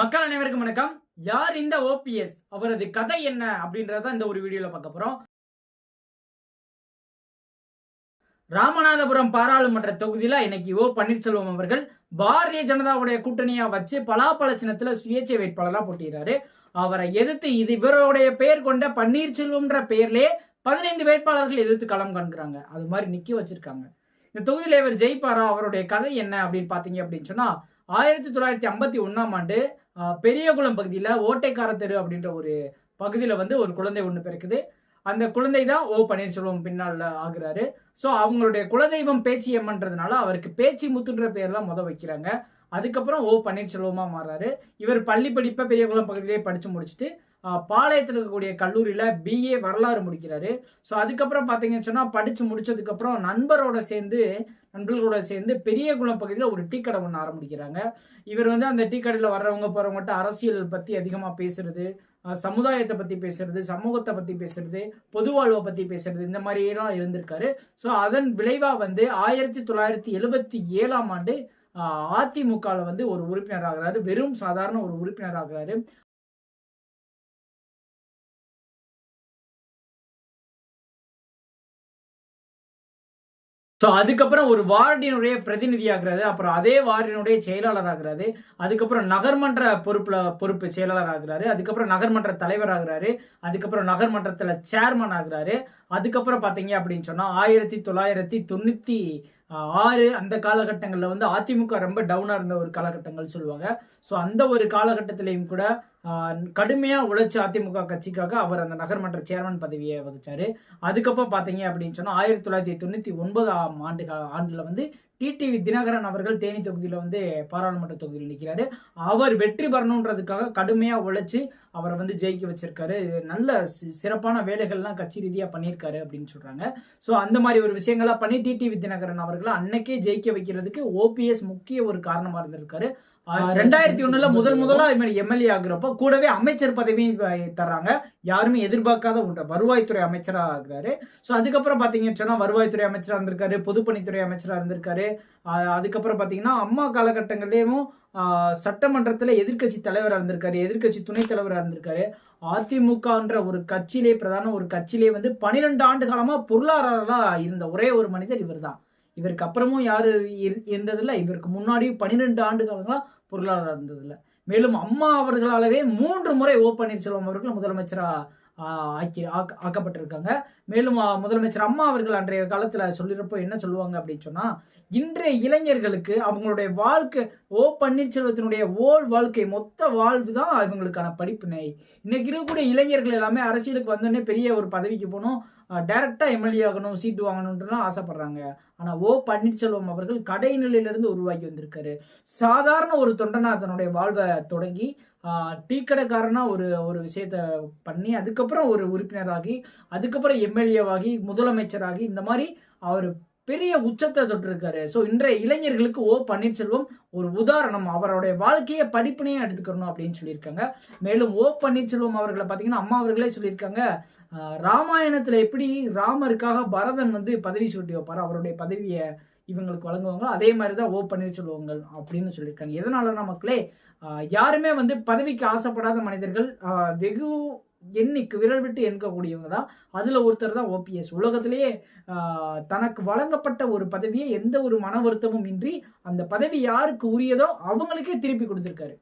மக்கள் அனைவருக்கும் வணக்கம். யார் இந்த ஓபிஎஸ்? அவரது கதை என்ன? அப்படின்றத இந்த ஒரு வீடியோல பார்க்க போறோம். ராமநாதபுரம் பாராளுமன்ற தொகுதியில இன்னைக்கு ஓ பன்னீர்செல்வம் அவர்கள் பாரதிய ஜனதாவுடைய கூட்டணியா வச்சு பலாப்பழ சின்னத்துல சுயேட்சை வேட்பாளராக போட்டிடுறாரு அவரை எதிர்த்து இது இவருடைய பெயர் கொண்ட பன்னீர்செல்வம்ன்ற பெயர்லயே பதினைந்து வேட்பாளர்கள் எதிர்த்து களம் காண்கிறாங்க. அது மாதிரி நிக்க வச்சிருக்காங்க. இந்த தொகுதியில இவர் ஜெயிப்பாரா? அவருடைய கதை என்ன அப்படின்னு பாத்தீங்க அப்படின்னு சொன்னா ஆயிரத்தி தொள்ளாயிரத்தி ஐம்பத்தி ஒன்னாம் ஆண்டு பெரியகுளம் பகுதியில் ஓட்டைக்கார தெரு அப்படின்ற ஒரு பகுதியில் வந்து ஒரு குழந்தை ஒன்று பிறக்குது. அந்த குழந்தை தான் ஓ பன்னீர்செல்வம் பின்னால் ஆகுறாரு. ஸோ அவங்களுடைய குலதெய்வம் பேச்சி அம்மன்றதுனால அவருக்கு பேச்சி முத்துன்ற பேர் தான் முத வைக்கிறாங்க. அதுக்கப்புறம் ஓ பன்னீர்செல்வமாக மாறாரு இவர் பள்ளி படிப்பை பெரியகுளம் பகுதியிலே படித்து முடிச்சுட்டு பாளையத்தில் இருக்கக்கூடிய கல்லூரியில் பிஏ வரலாறு முடிக்கிறாரு. ஸோ அதுக்கப்புறம் பார்த்தீங்கன்னு சொன்னால் படித்து முடிச்சதுக்கப்புறம் நண்பரோட சேர்ந்து நண்பர்களோட சேர்ந்து பெரியகுளம் பகுதியில் ஒரு டீ கடை ஒன்று ஆரம்பிக்கிறாங்க. இவர் வந்து அந்த டீ கடையில் வர்றவங்க போகிறவங்ககிட்ட அரசியல் பற்றி அதிகமாக பேசுறது சமுதாயத்தை பற்றி பேசுறது சமூகத்தை பற்றி பேசுறது பொது வாழ்வை பற்றி பேசுறது இந்த மாதிரியெல்லாம் இருந்திருக்காரு. ஸோ அதன் விளைவாக வந்து ஆயிரத்தி தொள்ளாயிரத்தி எழுபத்தி ஏழாம் ஆண்டு அதிமுகவில் வந்து ஒரு உறுப்பினர் ஆகிறாரு. வெறும் சாதாரண ஒரு உறுப்பினர் ஆகிறாரு. ஸோ அதுக்கப்புறம் ஒரு வார்டினுடைய பிரதிநிதி ஆகிறாரு அப்புறம் அதே வார்டினுடைய செயலாளர் ஆகிறாரு அதுக்கப்புறம் நகர்மன்ற பொறுப்பில் பொறுப்பு செயலாளர் ஆகிறாரு அதுக்கப்புறம் நகர்மன்ற தலைவர் ஆகிறாரு அதுக்கப்புறம் நகர்மன்றத்தில் சேர்மன் ஆகிறாரு. அதுக்கப்புறம் பார்த்தீங்க அப்படின்னு சொன்னால் ஆயிரத்தி தொள்ளாயிரத்தி தொண்ணூற்றி ஆறு அந்த காலகட்டங்களில் வந்து அதிமுக ரொம்ப டவுனாக இருந்த ஒரு காலகட்டங்கள் சொல்லுவாங்க. ஸோ அந்த ஒரு காலகட்டத்திலையும் கூட கடுமையாக உழைச்ச அதிமுக கட்சிக்காக அவர் அந்த நகர்மன்ற சேர்மன் பதவியை வகித்தார் அதுக்கப்புறம் பார்த்தீங்க அப்படின்னு சொன்னால் ஆயிரத்தி தொள்ளாயிரத்தி தொண்ணூற்றி ஒன்பதாம் ஆண்டு ஆண்டில் வந்து டிடிவி தினகரன் அவர்கள் தேனி தொகுதியில் வந்து பாராளுமன்ற தொகுதியில் நிற்கிறாரு அவர் வெற்றி பெறணுன்றதுக்காக கடுமையாக உழைச்சி அவரை வந்து ஜெயிக்க வச்சிருக்காரு. நல்ல சிறப்பான வேலைகள்லாம் கட்சி ரீதியாக பண்ணியிருக்காரு அப்படின்னு சொல்கிறாங்க ஸோ அந்த மாதிரி ஒரு விஷயங்கள்லாம் பண்ணி டிடிவி தினகரன் அவர்களை அன்னைக்கே ஜெயிக்க வைக்கிறதுக்கு ஓபிஎஸ் முக்கிய ஒரு காரணமாக இருந்திருக்காரு. ரெண்டாயிரத்தி ஒண்ணுல முதல் முதலா எம்எல்ஏ ஆகுறப்போ கூடவே அமைச்சர் பதவியும் தர்றாங்க. யாருமே எதிர்பார்க்காத ஒன்று. வருவாய்த்துறை அமைச்சரா ஆகுறாரு. ஸோ அதுக்கப்புறம் பாத்தீங்கன்னு சொன்னா வருவாய்த்துறை அமைச்சரா இருந்திருக்காரு பொதுப்பணித்துறை அமைச்சரா இருந்திருக்காரு. அதுக்கப்புறம் பாத்தீங்கன்னா அம்மா காலகட்டங்கள்லயும் சட்டமன்றத்துல எதிர்க்கட்சி தலைவரா இருந்திருக்காரு எதிர்க்கட்சி துணைத் தலைவரா இருந்திருக்காரு. அதிமுகன்ற ஒரு கட்சியிலே பிரதான ஒரு கட்சியிலே வந்து பனிரெண்டு ஆண்டு காலமா பொருளாதாரா இருந்த ஒரே ஒரு மனிதர் இவர்தான். இவருக்கு அப்புறமும் யார் இரு- இவருக்கு முன்னாடி பன்னிரெண்டு ஆண்டு காலங்களாக பொருளாதாரம் இருந்ததில்லை. மேலும் அம்மா அவர்களாலவே மூன்று முறை ஓ பன்னீர்செல்வம் அவர்கள் முதலமைச்சரா ஆக்கி ஆக்க- ஆக்கப்பட்டிருக்காங்க. மேலும் முதலமைச்சர் அம்மா அவர்கள் அன்றைய காலத்தில் சொல்லிருப்போ என்ன சொல்லுவாங்க அப்படின்னு சொன்னால் இன்றைய இளைஞர்களுக்கு அவங்களுடைய வாழ்க்கை ஓ பன்னீர்செல்வத்தினுடைய ஓல் வாழ்க்கை மொத்த வாழ்வு தான் இவங்களுக்கான படிப்பினை இன்னைக்கு இருக்கக்கூடிய இளைஞர்கள் எல்லாமே அரசியலுக்கு வந்தோடனே பெரிய ஒரு பதவிக்கு போகணும் டைரக்டாக எம்எல்ஏ ஆகணும் சீட்டு வாங்கணுன்றலாம் ஆசைப்படுறாங்க. ஆனால் ஓ பன்னீர்செல்வம் அவர்கள் கடைநிலையிலிருந்து உருவாக்கி வந்திருக்காரு. சாதாரண ஒரு தொண்டனா தன்னுடைய வாழ்வை தொடங்கி டீ கடைக்காரனா ஒரு ஒரு விஷயத்த பண்ணி அதுக்கப்புறம் ஒரு உறுப்பினராகி அதுக்கப்புறம் எம்எல்ஏவாகி முதலமைச்சராகி இந்த மாதிரி அவர் பெரிய உச்சத்தை தொட்டிருக்காரு. ஸோ இன்றைய இளைஞர்களுக்கு ஓ பன்னீர்செல்வம் ஒரு உதாரணம். அவருடைய வாழ்க்கையை படிப்பினையே எடுத்துக்கணும் அப்படின்னு சொல்லியிருக்காங்க. மேலும் ஓ பன்னீர்செல்வம் அவர்களை பார்த்தீங்கன்னா அம்மா அவர்களே சொல்லியிருக்காங்க ராமாயணத்தில் எப்படி ராமருக்காக பரதன் வந்து பதவி சூட்டி வைப்பார் அவருடைய பதவியை இவங்களுக்கு வழங்குவாங்களோ அதே மாதிரி தான் ஓ பன்னீர்செல்வங்கள் அப்படின்னு சொல்லியிருக்காங்க. எதனாலனா மக்களே யாருமே வந்து பதவிக்கு ஆசைப்படாத மனிதர்கள் வெகு எண்ணிக்கு விரல் விட்டு எண்கக்கூடியவங்க தான். அதுல ஒருத்தர் தான் ஓபிஎஸ். உலகத்திலேயே ஆஹ், தனக்கு வழங்கப்பட்ட ஒரு பதவியை எந்த ஒரு மன வருத்தமும் இன்றி அந்த பதவி யாருக்கு உரியதோ அவங்களுக்கே திருப்பி கொடுத்திருக்காரு.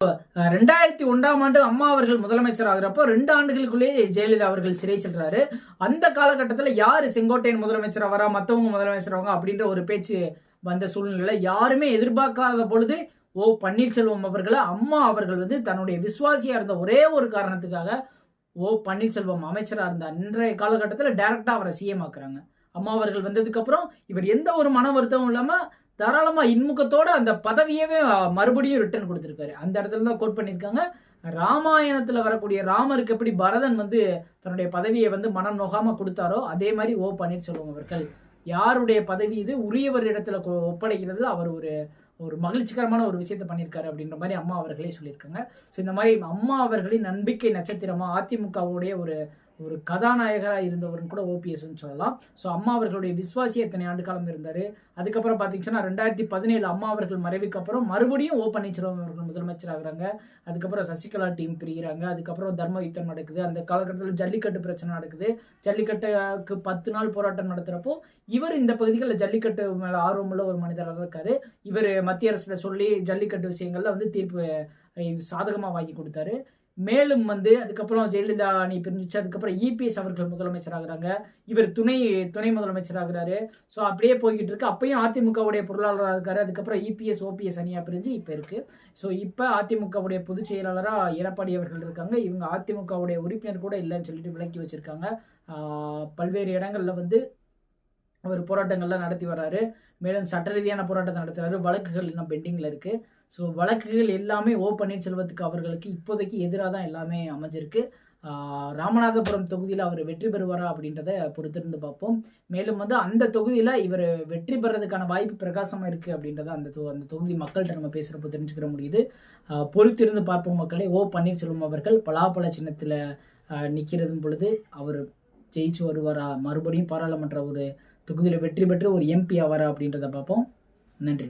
ரெண்டாயிரத்தி ஒன்றாம் ஆண்டு அம்மா அவர்கள் முதலமைச்சர் ஆகிறப்போ ரெண்டு ஆண்டுகளுக்குள்ளேயே ஜெயலலிதா அவர்கள் சிறை செல்றாரு அந்த காலகட்டத்தில் யாரு செங்கோட்டையன் முதலமைச்சர் வரா மற்றவங்க முதலமைச்சர் ஆவாங்க அப்படின்ற ஒரு பேச்சு வந்த சூழ்நிலையில யாருமே எதிர்பார்க்காத பொழுது ஓ பன்னீர்செல்வம் அவர்களை அம்மா அவர்கள் வந்து தன்னுடைய விசுவாசியா இருந்த ஒரே ஒரு காரணத்துக்காக ஓ பன்னீர்செல்வம் அமைச்சராக இருந்த அன்றைய காலகட்டத்தில் டைரக்டாக அவரை சிஎம் ஆக்குறாங்க. அம்மா அவர்கள் வந்ததுக்கப்புறம் இவர் எந்த ஒரு மன வருத்தமும் இல்லாமல் தாராளமாக இன்முகத்தோடு அந்த பதவியவே மறுபடியும் ரிட்டர்ன் கொடுத்துருக்காரு. அந்த இடத்துல தான் கோட் பண்ணியிருக்காங்க. ராமாயணத்தில் வரக்கூடிய ராமருக்கு எப்படி பரதன் வந்து தன்னுடைய பதவியை வந்து மனம் நோகாமல் கொடுத்தாரோ அதே மாதிரி ஓ பன்னீர்செல்வம் அவர்கள் யாருடைய பதவி இது? உரியவரிடத்துல கொ- ஒப்படைக்கிறதுல அவர் ஒரு ஒரு மகிழ்ச்சிகரமான ஒரு விஷயத்த பண்ணியிருக்காரு அப்படின்ற மாதிரி அம்மா அவர்களே சொல்லியிருக்காங்க. ஸோ இந்த மாதிரி அம்மா அவர்களின் நம்பிக்கை நட்சத்திரமா அதிமுகவுடைய ஒரு ஒரு கதாநாயகராக இருந்தவர்னு கூட ஓபிஎஸ்ன்னு சொல்லலாம். ஸோ அம்மா அவர்களுடைய விஸ்வாசி எத்தனை ஆண்டு காலம் இருந்தார்? அதுக்கப்புறம் பார்த்தீங்கன்னா ரெண்டாயிரத்தி பதினேழு அம்மா அவர்கள் மறைவுக்கு அப்புறம் மறுபடியும் ஓ பன்னீர்செல்வம் அவர்கள் முதலமைச்சர் ஆகுறாங்க. அதுக்கப்புறம் சசிகலா டீம் பிரிகிறாங்க அதுக்கப்புறம் தர்ம யுத்தம் நடக்குது. அந்த காலகட்டத்தில் ஜல்லிக்கட்டு பிரச்சனை நடக்குது. ஜல்லிக்கட்டுக்கு பத்து நாள் போராட்டம் நடத்துகிறப்போ இவர் இந்த பகுதிகளில் ஜல்லிக்கட்டு மேலே ஆர்வமுள்ள ஒரு மனிதராக இருக்காரு. இவர் மத்திய அரசில் சொல்லி ஜல்லிக்கட்டு விஷயங்களில் வந்து தீர்ப்பு சாதகமாக வாங்கி கொடுத்தாரு. மேலும் வந்து அதுக்கப்புறம் ஜெயலலிதா அணி பிரிஞ்சிச்சு. அதுக்கப்புறம் இபிஎஸ் அவர்கள் முதலமைச்சர் ஆகுறாங்க இவர் துணை துணை முதலமைச்சர் ஆகுறாரு ஸோ அப்படியே போய்கிட்டு இருக்கு. அப்பயும் அதிமுகவுடைய பொருளாளராக இருக்காரு. அதுக்கப்புறம் இபிஎஸ் ஓபிஎஸ் அணியாக பிரிஞ்சு இப்போ இருக்கு. ஸோ இப்போ அதிமுகவுடைய பொதுச் செயலாளராக எடப்பாடி அவர்கள் இருக்காங்க. இவங்க அதிமுகவுடைய உறுப்பினர் கூட இல்லைன்னு சொல்லிட்டு விலக்கி வச்சிருக்காங்க. பல்வேறு இடங்கள்ல வந்து அவர் போராட்டங்கள்லாம் நடத்தி வர்றாரு. மேலும் சட்ட ரீதியான போராட்டத்தை நடத்துறாரு. வழக்குகள் இன்னும் பெண்டிங்கில் இருக்கு. ஸோ வழக்குகள் எல்லாமே ஓ பன்னீர்செல்வத்துக்கு அவர்களுக்கு இப்போதைக்கு எதிராக தான் எல்லாமே அமைஞ்சிருக்கு. ராமநாதபுரம் தொகுதியில் அவர் வெற்றி பெறுவாரா அப்படின்றத பொறுத்திருந்து பார்ப்போம். மேலும் வந்து அந்த தொகுதியில் இவர் வெற்றி பெறதுக்கான வாய்ப்பு பிரகாசமாக இருக்குது அப்படின்றத அந்த தொ- அந்த தொகுதி மக்கள்கிட்ட நம்ம பேசுகிறப்போ தெரிஞ்சுக்கிற முடியுது. பொறுத்திருந்து பார்ப்போம் மக்களை. ஓ பன்னீர்செல்வம் அவர்கள் பலாப்பழ சின்னத்தில் நிற்கிறதும் பொழுது அவர் ஜெயிச்சு வருவாரா? மறுபடியும் பாராளுமன்ற ஒரு தொகுதியில் வெற்றி பெற்று ஒரு எம்பி ஆவாரா அப்படின்றத பார்ப்போம். நன்றி.